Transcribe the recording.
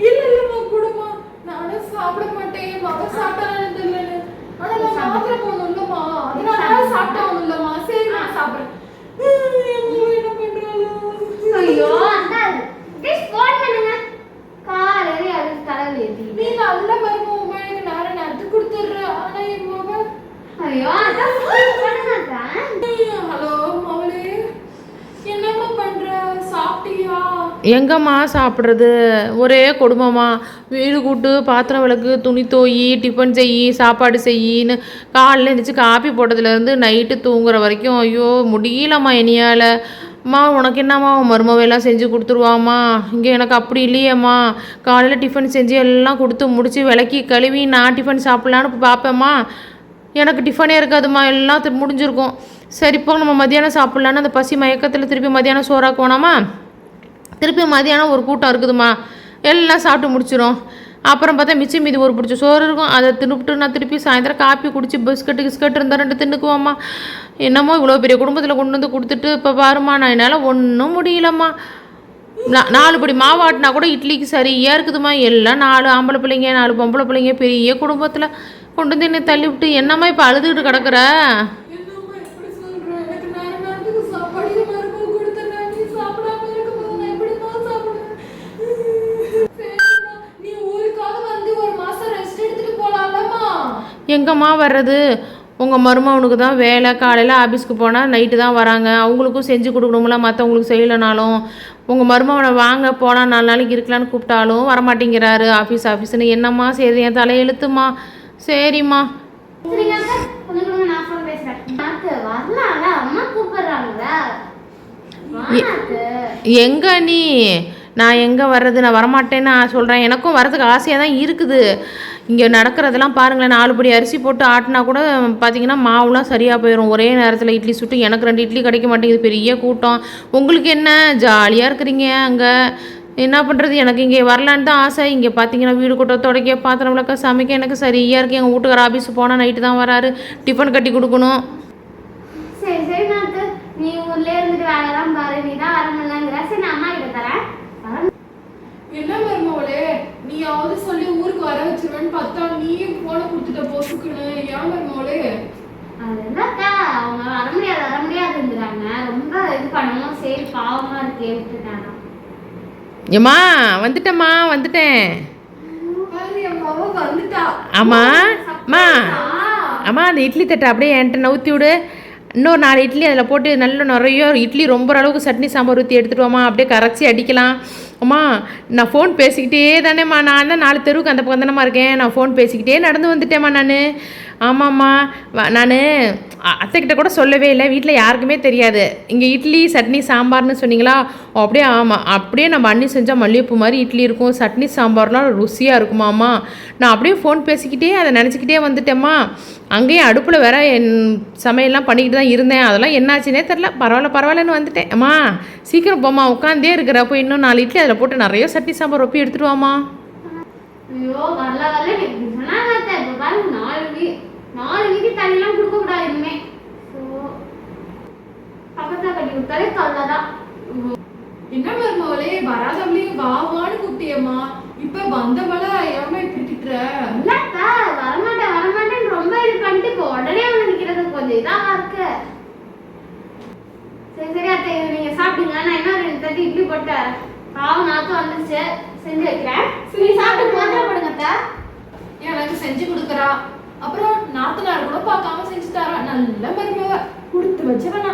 இல்ல இல்லம்மா கூடமா நானும் சாப்பிட மாட்டேன். மகன் சாப்பிட்டாலும் தெரியலன்னு ஆனா நான் மாத்திரை போகணும் இல்லம்மா அதனால சாப்பிட்டாவும் இல்லம்மா சரி நான் சாப்பிடுறேன் என் மகன் என்ன பண்றாளோ ஐயோ அந்த ஜஸ்ட் ஃபோன் பண்ணுங்க காலையில அது தலைவலி நீ ஏத்திட்டு நல்ல மருமகமா எனக்கு நேரம் நேரத்துக்கு கொடுத்துடுற ஆனா என் மகன் ஐயோ அதான் ஃபோன் பண்ணுங்க அத்தை. ஹலோ மவளே என்னம்மா பண்ற சாப்பிட்டியா எங்கம்மா சாப்பிட்றது? ஒரே குடும்பமாக வீடு கூட்டு பாத்திரம் விளக்கு துணி தோயி டிஃபன் செய் சாப்பாடு செய்யின்னு காலைல எழுந்திரிச்சு காப்பி போட்டதுலேருந்து நைட்டு தூங்குற வரைக்கும் ஐயோ முடியலம்மா என்னையால் அம்மா உனக்கு என்னம்மா? உன் மருமவையெல்லாம் செஞ்சு கொடுத்துருவாம்மா. இங்கே எனக்கு அப்படி இல்லையேம்மா. காலையில் டிஃபன் செஞ்சு எல்லாம் கொடுத்து முடித்து விளக்கி கழுவி நான் டிஃபன் சாப்பிட்லான்னு பார்ப்பேம்மா எனக்கு டிஃபனே இருக்காதும்மா. எல்லாம் முடிஞ்சிருக்கும். சரி இப்போ நம்ம மத்தியானம் சாப்பிட்லான்னு அந்த பசி மயக்கத்தில் திருப்பி மத்தியானம் சோறாக வேணாமா திருப்பி மதியானம் ஒரு கூட்டம் இருக்குதுமா எல்லாம் சாப்பிட்டு முடிச்சிடும் அப்புறம் பார்த்தா மிச்சம் மீதி ஒரு பிடிச்ச சோறு இருக்கும். அதை தின்னுபிட்டு நான் திருப்பி சாயந்தரம் காப்பி குடிச்சு பிஸ்கட்டு கிஸ்கட் இருந்தால் ரெண்டு தின்னுக்குவோம்மா. என்னமோ இவ்வளோ பெரிய குடும்பத்தில் கொண்டு வந்து கொடுத்துட்டு இப்போ பாரும்மா நான் என்னால் ஒன்றும் முடியலம்மா. நான் நாலு படி மாவு ஆட்டினா கூட இட்லிக்கு சரியாக இருக்குதும்மா. எல்லாம் நாலு ஆம்பளை பிள்ளைங்க நாலு பொம்பளை பிள்ளைங்க பெரிய குடும்பத்தில். கொண்டு வந்து என்னை தள்ளி விட்டு என்னம்மா இப்போ அழுதுகிட்டு கிடக்குற என்னம்மா இப்படி சொல்ற எனக்கு நேர நேரத்துக்கு சாப்பாடு என் மருமக கொடுத்துடுறா நீ சாப்பிடாம இருக்கும்போது நான் எப்படிம்மா சாப்பிடுவேன் சரிம்மா நீ ஊருக்காக வந்து ஒரு மாசம் ரெஸ்ட் எடுத்துட்டு போலாம்லம்மா எங்கம்மா வர்றது? உங்கள் மருமகனுக்கு தான் வேலை. காலையில் ஆஃபீஸ்க்கு போனால் நைட்டு தான் வராங்க. அவங்களுக்கும் செஞ்சு கொடுக்கணும்ல. மற்றவங்களுக்கு செய்யலைனாலும். உங்கள் மருமகனை வாங்க போகலாம் நாலு நாளைக்கு இருக்கலான்னு கூப்பிட்டாலும் வரமாட்டேங்கிறாரு. ஆஃபீஸ் ஆஃபீஸ்னு என்னம்மா சரி என் தலையெழுத்துமா சரிம்மா. எங்கே நீ? நான் எங்கே வர்றது? நான் வரமாட்டேன்னு சொல்கிறேன் எனக்கும் வரதுக்கு ஆசையாக தான் இருக்குது. இங்கே நடக்கிறதெல்லாம் பாருங்களேன். நாலு படி அரிசி போட்டு ஆட்டினா கூட பார்த்தீங்கன்னா மாவுலாம் சரியாக போயிடும் ஒரே நேரத்தில் இட்லி சுட்டு எனக்கு ரெண்டு இட்லி கிடைக்க மாட்டேங்குது. பெரிய கூட்டம். உங்களுக்கு என்ன? ஜாலியாக இருக்கிறீங்க அங்கே. என்ன பண்ணுறது எனக்கு இங்கே வரலான்னு தான் ஆசை. இங்கே பார்த்தீங்கன்னா வீடு கூட்ட துடைக்க பாத்திரம் விளக்க சமைக்க எனக்கு சரியாக இருக்குது எங்கள் வீட்டுக்கார ஆஃபீஸ் போனால் நைட்டு தான் வராரு. டிஃபன் கட்டி கொடுக்கணும். சரி சரி நீ ஊர்ல இருந்துட்டு வேலைலாம் பாரு. நீ தான் வர முடியலங்கிற சரி நான் அம்மா கிட்ட தரேன் வரேன். என்ன மருமகளே நீயாவது சொல்லி ஊருக்கு வர வச்சிருவேன்னு பார்த்தா நீயும் போன கொடுத்துட்ட போசுக்குன்னு. ஏன் மருமகளே அது இல்லக்கா அவங்க வர முடியாது வர முடியாதுங்கிறாங்க. ரொம்ப இது பண்ணணும். சரி பாவமா இருக்கே விட்டுட்டாங்க ஏம்மா வந்துட்டேம்மா வந்துட்டேன். வந்துட்டா. ஆமா அம்மா அம்மா அந்த இட்லி தட்டை அப்படியே என்கிட்ட நவுத்தி விடு. இன்னொரு நாலு இட்லி அதில் போட்டு நல்ல நிறைய இட்லி ரொம்ப அளவுக்கு சட்னி சாம்பார் ஊற்றி எடுத்துட்டு வாம்மா. அப்படியே கரைச்சி அடிக்கலாம். அம்மா நான் ஃபோன் பேசிக்கிட்டே தானேம்மா நான். தான் நாலு தெருவுக்கு அந்த பக்கம் தானேம்மா இருக்கேன். நான் ஃபோன் பேசிக்கிட்டே நடந்து வந்துட்டேம்மா நான். ஆமாம்மா. நான் அத்தைக்கிட்ட கூட சொல்லவே இல்லை. வீட்டில் யாருக்குமே தெரியாது. இங்கே இட்லி சட்னி சாம்பார்னு சொன்னீங்களா? அப்படியே ஆமாம் அப்படியே நம்ம அண்ணி செஞ்சால் மல்லிகைப்பூ மாதிரி இட்லி இருக்கும். சட்னி சாம்பார்லாம் ருசியாக இருக்குமாம்மா. நான் அப்படியே ஃபோன் பேசிக்கிட்டே அதை நினச்சிக்கிட்டே வந்துட்டேம்மா. அங்கேயும் அடுப்பில் வேற என் சமையல்லாம் பண்ணிக்கிட்டு தான் இருந்தேன். அதெல்லாம் என்னாச்சுன்னே தெரில பரவாயில்ல பரவாயில்லன்னு வந்துட்டேன். அம்மா சீக்கிரம் போம்மா உட்காந்தே இருக்கிற. போய் இன்னும் நாலு இட்லி அதில் போட்டு நிறைய சட்னி சாம்பார் ஒப்பி எடுத்துட்டு சொன்னாங்க அத்தை சரி சரி அத்தை நீங்க சாப்பிடுங்க நான் இன்னும் ரெண்டு தட்டி இட்லி போட்டு பாவம் நாத்து வந்துச்சு செஞ்சு வைக்கிறேன். நீ சாப்பிட்டு மாத்திரம் போடுங்க அத்தை. எனக்கு செஞ்சு கொடுக்குறா? அப்புறம் நாத்தனார் கூட பார்க்காம செஞ்சு தரா. நல்ல மருமக. கொடுத்து வச்சவனா.